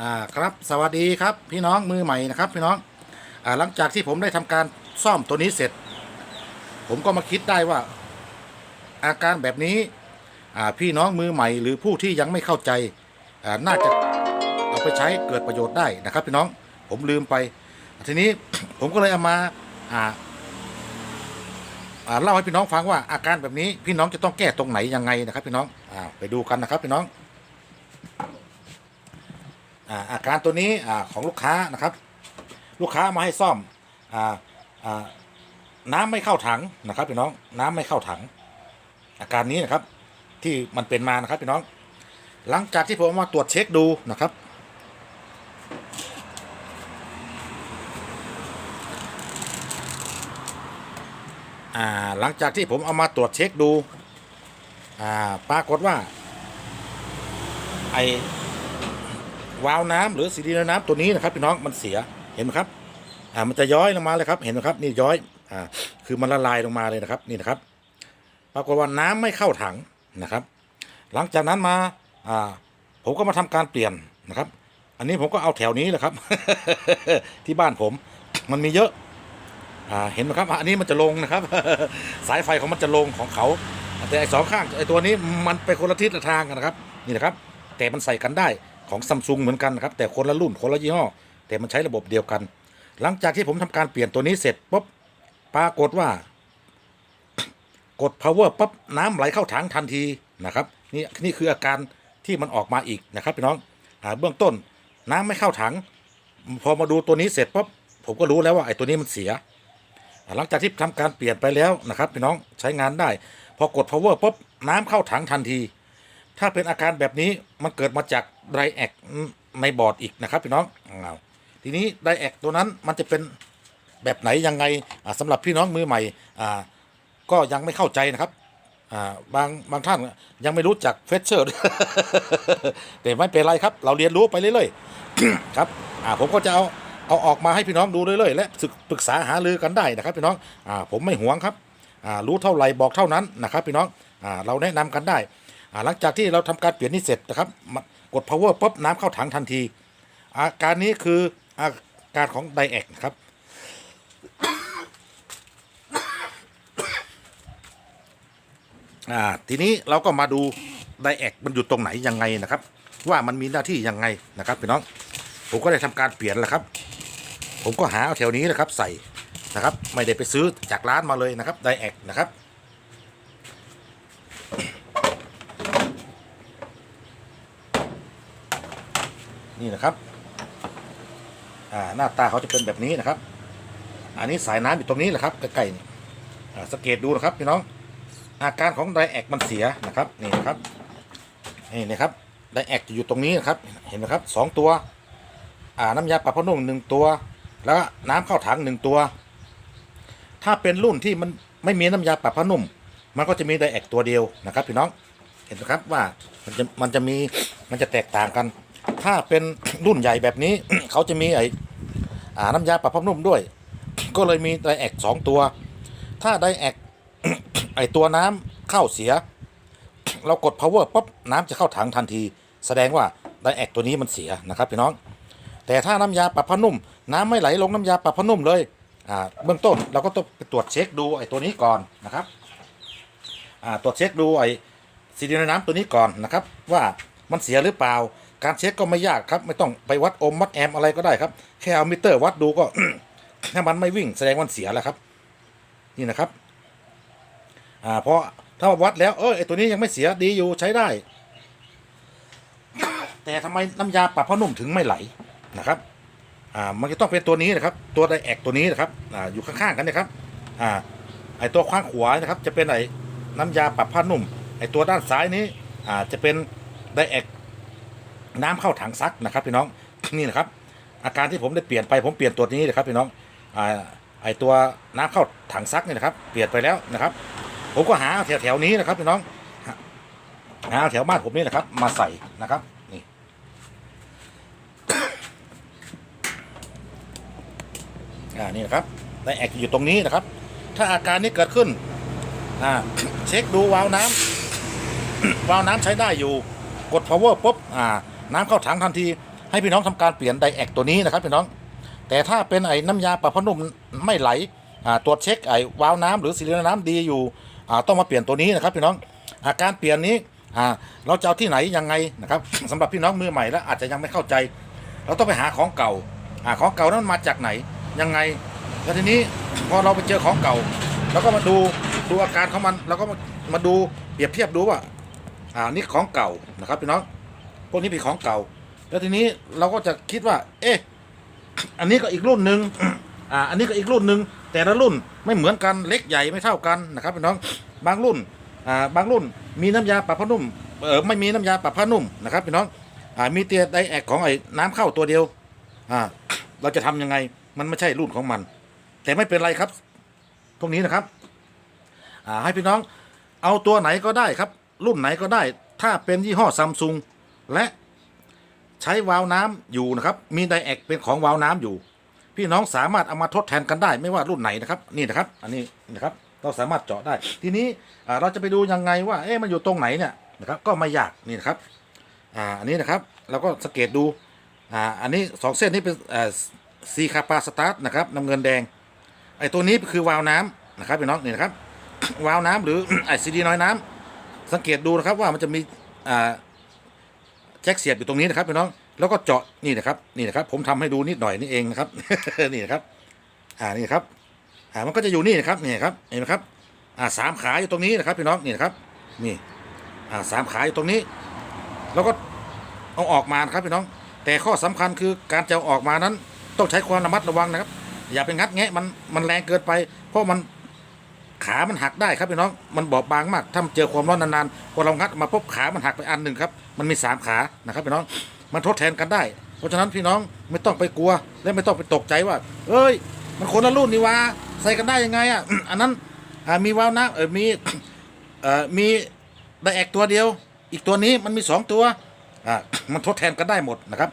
อ่าครับสวัสดีครับพี่น้องมือใหม่นะครับพี่น้องอ่าหลังจากที่ผมได้ทำการซ่อมตัวนี้เสร็จ ผมก็มาคิดได้ว่า อาการแบบนี้อ่าพี่น้องมือใหม่ หรือผู้ที่ยังไม่เข้าใจอ่าน่าจะเอาไปใช้เกิดประโยชน์ได้นะครับ พี่น้องผมลืมไป ทีนี้ผมก็เลยเอามาอ่าเล่าให้พี่น้องฟังว่าอาการแบบนี้พี่น้องจะต้องแก้ตรงไหนยังไงนะครับ พี่น้องอไปดูกันนะครับ พี่น้อง อ่าอาการตัวนี้อ่าของลูกค้านะครับ ลูกค้ามาให้ซ่อมอ่าอ่าน้ำไม่เข้าถังนะครับพี่น้องน้ำไม่เข้าถัง อาการนี้นะครับ ที่มันเป็นมานะครับพี่น้อง หลังจากที่ผมเอามาตรวจเช็คดูนะครับ อ่าหลังจากที่ผมเอามาตรวจเช็คดู อ่าปรากฏว่า ไอ วาล์วน้ำหรือซีดีน้ำตัวนี้นะครับพี่น้องมันเสียเห็นไหมครับอ่ามันจะย้อยลงมาเลยครับเห็นไหมครับนี่ย้อยอ่าคือมันละลายลงมาเลยนะครับนี่นะครับปรากฏว่าน้ำไม่เข้าถังนะครับ หลังจากนั้นมาอ่าผมก็มาทำการเปลี่ยนนะครับ อันนี้ผมก็เอาแถวนี้แหละครับ ที่บ้านผมมันมีเยอะอ่าเห็นไหมครับอันนี้มันจะลงนะครับ สายไฟของมันจะลงของเขาแต่ไอ้สองข้างไอ้ตัวนี้มันไปคนละทิศละทางกันนะครับ นี่นะครับ แต่มันใส่กันได้ ของซัมซุงเหมือนกันนะครับแต่คนละรุ่นคนละยี่ห้อ แต่มันใช้ระบบเดียวกัน หลังจากที่ผมทำการเปลี่ยนตัวนี้เสร็จปุ๊บปรากฏว่า กด power ปั๊บน้ำไหลเข้าถังทันทีนะครับนี่นี่คืออาการที่มันออกมาอีกนะครับพี่น้องอาเบื้องต้นน้ำไม่เข้าถัง พอมาดูตัวนี้เสร็จปุ๊บผมก็รู้แล้วว่าไอ้ตัวนี้มันเสีย หลังจากที่ทำการเปลี่ยนไปแล้วนะครับพี่น้องใช้งานได้ พอกด power ปุ๊บน้ำเข้าถังทันที ถ้าเป็นอาการแบบนี้มันเกิดมาจากไดแอกในบอร์ดอีกนะครับพี่น้องอ้าทีนี้ไดแอกตัวนั้นมันจะเป็นแบบไหนยังไงอ่าสำหรับพี่น้องมือใหม่ก็ยังไม่เข้าใจนะครับบางบางท่านยังไม่รู้จักเฟเชอร์แต่ไม่เป็นไรครับ เราเรียนรู้ไปเรื่อยๆครับผมก็จะเอาเอาออกมาให้พี่น้องดูเรื่อยๆและปรึกษาหารือกันได้นะครับ พี่น้องอผมไม่หวงครับรู้เท่าไหร่บอกเท่านั้นนะครับ พี่น้องอเราแนะนำกันได้ หลังจากที่เราทำการเปลี่ยนนี่เสร็จนะครับมากด power ปุ๊บน้ำเข้าถังทันที อาการนี้คืออาการของไดแอกนะครับอ่าทีนี้เราก็มาดูไดแอกมันอยู่ตรงไหนยังไงนะครับ ว่ามันมีหน้าที่ยังไงนะครับพี่น้อง ผมก็ได้ทำการเปลี่ยนแล้วครับ ผมก็หาเอาแถวนี้นะครับ ใส่นะครับ ไม่ได้ไปซื้อจากร้านมาเลยนะครับไดแอกนะครับ นี่นะครับ อ่าหน้าตาเขาจะเป็นแบบนี้นะครับ อันนี้สายน้ำอยู่ตรงนี้แหละครับใกล้ๆนี่สังเกตดูนะครับพี่น้องอาการของไดแอกมันเสียนะครับนี่นะครับนี่นะครับไดแอกจะอยู่ตรงนี้นะครับเห็นไหมครับสองตัว อ่าน้ำยาปรับผ้านุ่มหนึ่งตัว แล้วน้ำเข้าถังหนึ่งตัว ถ้าเป็นรุ่นที่มันไม่มีน้ำยาปรับผ้านุ่ม มันก็จะมีไดแอกตัวเดียวนะครับพี่น้องเห็นไหมครับว่ามันจะมันจะมีมันจะแตกต่างกัน ถ้าเป็นรุ่นใหญ่แบบนี้ เขาจะมีไอ้าน้ำยาปรับผ้านุ่มด้วย ก็เลยมีไดแอกสองตัว ถ้าไดแอกไอตัวน้ำเข้าเสีย เรากด power ปุ๊บน้ำจะเข้าถังทันที แสดงว่าไดแอกตัวนี้มันเสียนะครับพี่น้อง แต่ถ้าน้ำยาปรับผ้านุ่ม น้ำไม่ไหลลงน้ำยาปรับผ้านุ่มเลยเบื้องต้นเราก็ต้องไปตรวจเช็คดูไอ้ตัวนี้ก่อนนะครับตรวจเช็คดูไอ้ซีดีในน้ำตัวนี้ก่อนนะครับ ว่ามันเสียหรือเปล่า การเช็คก็ไม่ยากครับ ไม่ต้องไปวัดโอห์มวัดแอมป์อะไรก็ได้ครับ แค่เอามิเตอร์วัดดูก็ถ้ามันไม่วิ่งแสดงว่ามันเสียแล้วครับ นี่นะครับอ่าเพราะถ้าวัดแล้วเออไอตัวนี้ยังไม่เสียดีอยู่ใช้ได้ แต่ทำไมน้ำยาปรับผ้านุ่มถึงไม่ไหลนะครับอ่ามันจะต้องเป็นตัวนี้นะครับ ตัวไดแอกตัวนี้นะครับอ่าอยู่ข้างๆกันนะครับอ่าไอตัวข้างขวานะครับ จะเป็นไอน้ำยาปรับผ้านุ่มไอตัวด้านซ้ายนี้อ่าจะเป็นไดแอก น้ำเข้าถังซักนะครับพี่น้องนี่นะครับ อาการที่ผมได้เปลี่ยนไปผมเปลี่ยนตัวนี้นะครับพี่น้องอ่าไอตัวน้ำเข้าถังซักนี่นะครับ เปลี่ยนไปแล้วนะครับ ผมก็หาแถวแถวนี้นะครับพี่น้องหาแถวบ้านผมนี่นะครับ มาใส่นะครับนี่อ่านี่นะครับไดแอกอยู่ตรงนี้นะครับ ถ้าอาการนี้เกิดขึ้นอ่าเช็คดูวาล์วน้ำวาล์วน้ำใช้ได้อยู่กด power ปุ๊บอ่า น้ำเข้าถังทันที ให้พี่น้องทำการเปลี่ยนไดแอกตัวนี้นะครับพี่น้อง แต่ถ้าเป็นไอ้น้ำยาปรับผ้านุ่มไม่ไหลตรวจเช็คไอ้วาล์วน้ำหรือซิลินเดอร์น้ำดีอยู่ต้องมาเปลี่ยนตัวนี้นะครับพี่น้องอาการเปลี่ยนนี้อ่าเราจะเอาที่ไหนยังไงนะครับสำหรับพี่น้องมือใหม่แล้วอาจจะยังไม่เข้าใจ เราต้องไปหาของเก่าอของเก่านั้นมันมาจากไหนยังไงแล้วทีนี้พอเราไปเจอของเก่าเราก็มาดูดูอาการของมันเราก็มามาดูเปรียบเทียบดูว่าอ่านี่ของเก่านะครับพี่น้อง พวกนี้เป็นของเก่า แล้วทีนี้เราก็จะคิดว่า เอ๊ะอันนี้ก็อีกรุ่นหนึ่งอ่าอันนี้ก็อีกรุ่นหนึ่งแต่ละรุ่นไม่เหมือนกันเล็กใหญ่ไม่เท่ากันนะครับพี่น้องบางรุ่นอ่าบางรุ่นมีน้ำยาปรับผ้านุ่มเออไม่มีน้ำยาปรับผ้านุ่มนะครับพี่น้องอ่ามีเตียไดแอกของไอ้น้ำเข้าตัวเดียวอ่าเราจะทำยังไงมันไม่ใช่รุ่นของมัน แต่ไม่เป็นไรครับตรงนี้นะครับอ่าให้พี่น้องเอาตัวไหนก็ได้ครับ รุ่นไหนก็ได้ ถ้าเป็นยี่ห้อซัมซุง และใช้วาล์วน้ำอยู่นะครับ มีไดแอกเป็นของวาล์วน้ำอยู่ พี่น้องสามารถเอามาทดแทนกันได้ไม่ว่ารุ่นไหนนะครับ นี่นะครับ อันนี้นะครับ เราสามารถเจาะได้ ทีนี้เราจะไปดูยังไงว่า เอ๊ะมันอยู่ตรงไหนเนี่ยนะครับ ก็ไม่ยากนี่นะครับอ่าอันนี้นะครับเราก็สังเกตดูอ่าอันนี้สองเส้นนี้เป็นอ่าซีคาปาสตาร์ทนะครับน้ำเงินแดงไอ้ตัวนี้คือวาล์วน้ำนะครับพี่น้องนี่นะครับวาล์วน้ำหรือไอซีดีน้อยน้ำสังเกตดูนะครับว่ามันจะมีอ่า แจ็คเสียบอยู่ตรงนี้นะครับพี่น้องแล้วก็เจาะนี่นะครับนี่นะครับ ผมทำให้ดูนิดหน่อยนี่เองนะครับ นี่นะครับ อ่านี่ครับ อ่ามันก็จะอยู่นี่นะครับนี่ครับเห็นไหมครับ อ่าสามขาอยู่ตรงนี้นะครับพี่น้องนี่นะครับ นี่ อ่าสามขาอยู่ตรงนี้ แล้วก็เอาออกมานะครับพี่น้อง แต่ข้อสำคัญคือการจะเอาออกมานั้น ต้องใช้ความระมัดระวังนะครับ อย่าไปงัดแงะมันมันแรงเกินไป เพราะมัน ขามันหักได้ครับพี่น้อง มันบอบบางมาก ถ้าเจอความร้อนนานๆ พอเรางัดมาปุ๊บขามันหักไปอันหนึ่งครับ มันมีสามขา นะครับพี่น้อง มันทดแทนกันได้ เพราะฉะนั้นพี่น้องไม่ต้องไปกลัว และไม่ต้องไปตกใจว่า เอ้ย มันคนละรุ่นนี่วะ ใส่กันได้ยังไงอะ อันนั้นมีวาวน้ำเออมีเอ่อมีไดแอกตัวเดียว อีกตัวนี้มันมีสองตัว อ่า มันทดแทนกันได้หมดนะครับ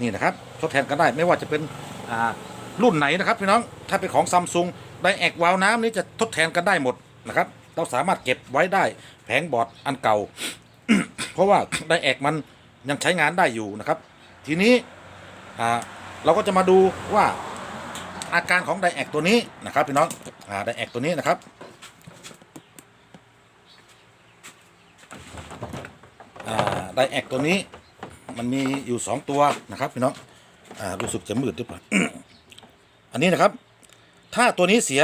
นี่นะครับ ทดแทนกันได้ ไม่ว่าจะเป็น อ่ารุ่นไหนนะครับพี่น้อง ถ้าเป็นของซัมซุง ไดแอกวาล์วน้ำนี้จะทดแทนกันได้หมดนะครับ เราสามารถเก็บไว้ได้แผงบอร์ดอันเก่า เพราะว่าไดแอกมันยังใช้งานได้อยู่นะครับ ทีนี้เราก็จะมาดูว่าอาการของไดแอกตัวนี้นะครับพี่น้องไดแอกตัวนี้นะครับไดแอกตัวนี้มันมีอยู่สองตัวนะครับพี่น้องอรู้สึกจะมืดหรือเปล่าอันนี้นะครับ ถ้าตัวนี้เสีย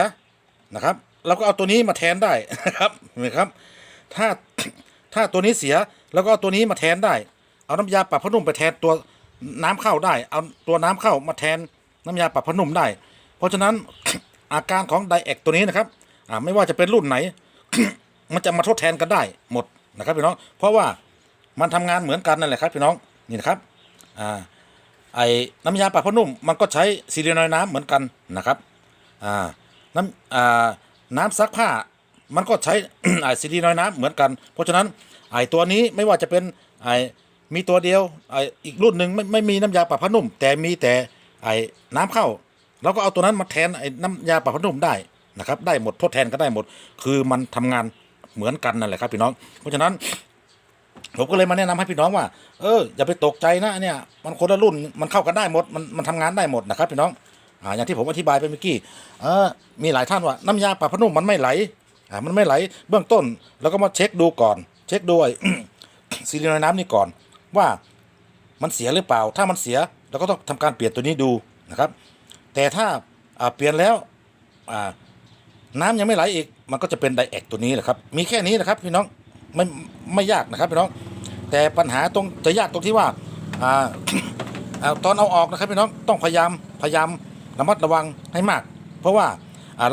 นะครับ เราก็เอาตัวนี้มาแทนได้นะครับเห็นไหมครับ ถ้าถ้าตัวนี้เสียแล้วก็เอาตัวนี้มาแทนได้ เอาน้ำยาปรับผ้านุ่มไปแทนตัวน้ำเข้าได้ เอาตัวน้ำเข้ามาแทนน้ำยาปรับผ้านุ่มได้ เพราะฉะนั้นอาการของไดแอกตัวนี้นะครับอ่าไม่ว่าจะเป็นรุ่นไหน มันจะมาทดแทนกันได้หมดนะครับพี่น้อง เพราะว่ามันทำงานเหมือนกันนั่นแหละครับพี่น้องนี่นะครับอ่าไอ้น้ำยาปรับผ้านุ่มมันก็ใช้ซีเรียนอยน้ำเหมือนกันนะครับ อ่าน้ำอ่าน้ำซักผ้ามันก็ใช้ไอซีดีน้อยน้ำเหมือนกัน เพราะฉะนั้นไอตัวนี้ไม่ว่าจะเป็นไอมีตัวเดียวไออีกรุ่นหนึ่งไม่ไม่มีน้ำยาปรับผ้านุ่ม แต่มีแต่ไอน้ำเข้าเราก็เอาตัวนั้นมาแทนไอ้น้ำยาปรับผ้านุ่มได้นะครับ ได้หมดทดแทนก็ได้หมด คือมันทำงานเหมือนกันนั่นแหละครับพี่น้อง เพราะฉะนั้นผมก็เลยมาแนะนำให้พี่น้องว่า เอออย่าไปตกใจนะเนี่ย มันคนละรุ่นมันเข้ากันได้หมดมันมันทำงานได้หมดนะครับพี่น้อง อ่าอย่างที่ผมอธิบายไปเมื่อกี้เออมีหลายท่านว่าน้ำยาปรับผ้านุ่มมันไม่ไหลอ่ามันไม่ไหลเบื้องต้น แล้วก็มาเช็คดูก่อน เช็คดูไอ้ซีรีส์น้ำนี่ก่อน ว่ามันเสียหรือเปล่า ถ้ามันเสียเราก็ต้องทำการเปลี่ยนตัวนี้ดูนะครับ แต่ถ้าเปลี่ยนแล้วน้ำยังไม่ไหลอีก มันก็จะเป็นไดแอกตัวนี้แหละครับ มีแค่นี้นะครับพี่น้องไม่ไม่ยากนะครับพี่น้อง แต่ปัญหาตรงจะยากตรงที่ว่าอ่าอ่าตอนเอาออกนะครับพี่น้องต้องพยายามพยายาม ระมัดระวังให้มาก เพราะว่า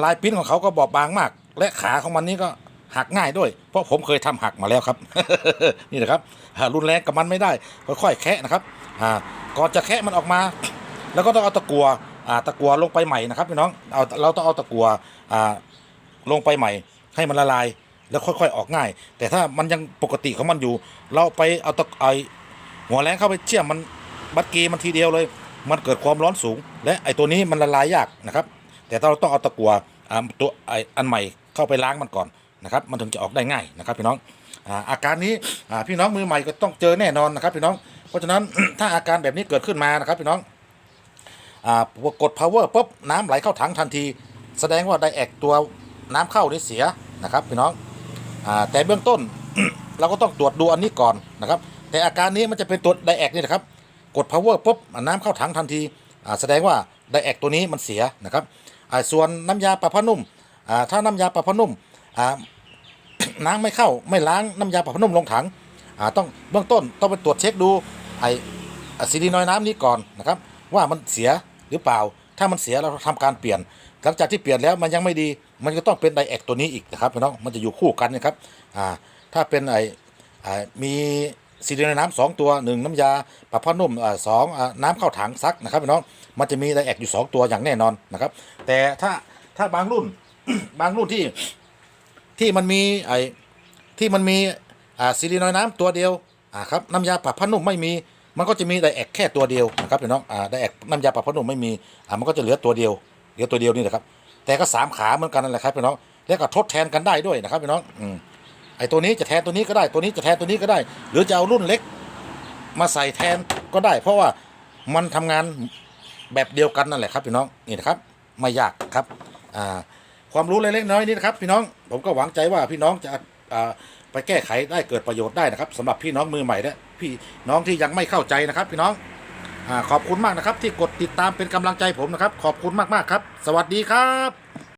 ลายปิ้นของเขาก็บอบบางมาก และขาของมันนี่ก็หักง่ายด้วย เพราะผมเคยทำหักมาแล้วครับ นี่นะครับอ่ารุนแรงกับมันไม่ได้ค่อยๆแคะนะครับก่อนจะแคะมันออกมา แล้วก็ต้องเอาตะกัวตะกัวลงไปใหม่นะครับพี่น้องเอาเราต้องเอาตะกัวลงไปใหม่ ให้มันละลายแล้วค่อย ๆ ออกง่าย แต่ถ้ามันยังปกติของมันอยู่ เราไปเอาตะไอหัวแรงเข้าไปเชื่อมมันบัดกีมันทีเดียวเลย มันเกิดความร้อนสูง และไอตัวนี้มันละลายยากนะครับ แต่เราต้องเอาตะกัวอ่าตัวไออันใหม่เข้าไปล้างมันก่อนนะครับ มันถึงจะออกได้ง่ายนะครับพี่น้องอาการนี้พี่น้องมือใหม่ก็ต้องเจอแน่นอนนะครับพี่น้อง เพราะฉะนั้นถ้าอาการแบบนี้เกิดขึ้นมานะครับพี่น้องกด power ปุ๊บน้ำไหลเข้าถังทันที แสดงว่าไดแอกตัวน้ำเข้านี่เสียนะครับพี่น้องแต่เบื้องต้นเราก็ต้องตรวจดูอันนี้ก่อนนะครับ แต่อาการนี้มันจะเป็นตัวไดแอกนี่นะครับ กด power ปุ๊บน้ำเข้าถังทันทีอ่าแสดงว่าไดแอกตัวนี้มันเสียนะครับอ่าส่วนน้ำยาปรับผ้านุ่มอ่าถ้าน้ำยาปรับผ้านุ่มอ่าน้ำไม่เข้าไม่ล้างน้ำยาปรับผ้านุ่มลงถังอ่าต้องเบื้องต้นต้องไปตรวจเช็คดูไอซิดีนอยน้ำนี้ก่อนนะครับว่ามันเสียหรือเปล่า ถ้ามันเสียเราทำการเปลี่ยน หลังจากที่เปลี่ยนแล้วมันยังไม่ดี มันก็ต้องเป็นไดแอกตัวนี้อีกนะครับพี่น้องมันจะอยู่คู่กันนะครับอ่าถ้าเป็นไออ่ามีซีดีนอยด์น้ำสองตัวหนึ่งน้ำยาปรับผ้านุ่มสองน้ำเข้าถังซักนะครับพี่น้องมันจะมีไดแอกอยู่สองตัวอย่างแน่นอนนะครับ แต่ถ้าถ้าบางรุ่นบางรุ่นที่ที่มันมีไอ้ที่มันมีอ่าซีรีนอยน้ำตัวเดียวอ่าครับน้ำยาปรับผ้านุ่มไม่มี มันก็จะมีไดแอกแค่ตัวเดียวนะครับพี่น้องอ่าไดแอกน้ำยาปรับผ้านุ่มไม่มีอ่ามันก็จะเหลือตัวเดียวเหลือตัวเดียวนี่แหละครับแต่ก็สามขาเหมือนกันนั่นแหละครับพี่น้องแล้วก็ทดแทนกันได้ด้วยนะครับพี่น้องอืม ไอ้ตัวนี้จะแทนตัวนี้ก็ได้ ตัวนี้จะแทนตัวนี้ก็ได้ หรือจะเอารุ่นเล็ก มาใส่แทนก็ได้ เพราะว่ามันทำงานแบบเดียวกันนั่นแหละครับพี่น้องนี่นะครับไม่ยากครับความรู้เล็กๆน้อยนี้นะครับ พี่น้องผมก็หวังใจว่าพี่น้องจะไปแก้ไขได้เกิดประโยชน์ได้นะครับสำหรับพี่น้องมือใหม่และพี่น้องที่ยังไม่เข้าใจนะครับ พี่น้องอขอบคุณมากนะครับ ที่กดติดตามเป็นกำลังใจผมนะครับ ขอบคุณมากๆครับ สวัสดีครับ